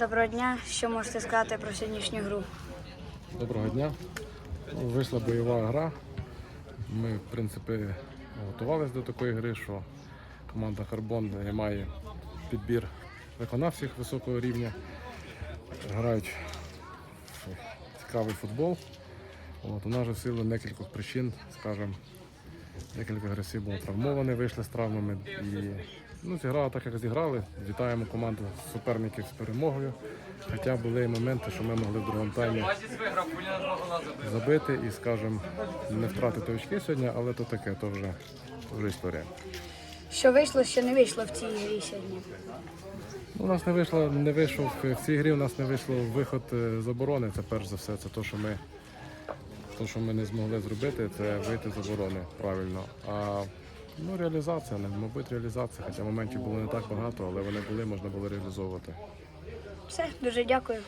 Доброго дня. Що можете сказати про сьогоднішню гру? Доброго дня. Вийшла бойова гра. Ми, в принципі, готувалися до такої гри, що команда Карбон має підбір виконавців високого рівня. Грають цікавий футбол. От, у нас же в силу декількох причин, скажімо, декілька гравців було травмовані, вийшли з травмами. І ну, зіграли так, як зіграли. Вітаємо команду суперників з перемогою. Хоча були моменти, що ми могли в другому таймі забити і, скажімо, не втратити очки сьогодні, але то таке, то вже, то вже історія. Що вийшло, що не вийшло в цій грі сьогодні? Ну, У нас не вийшло, не вийшов в цій грі. У нас не вийшло виход е, з оборони. Це перш за все, це те, що ми, то, що ми не змогли зробити, це вийти з оборони правильно. А ну, реалізація, не, мабуть, реалізація. Хоча моментів було не так багато, але вони були, можна було реалізовувати. Все, дуже дякую.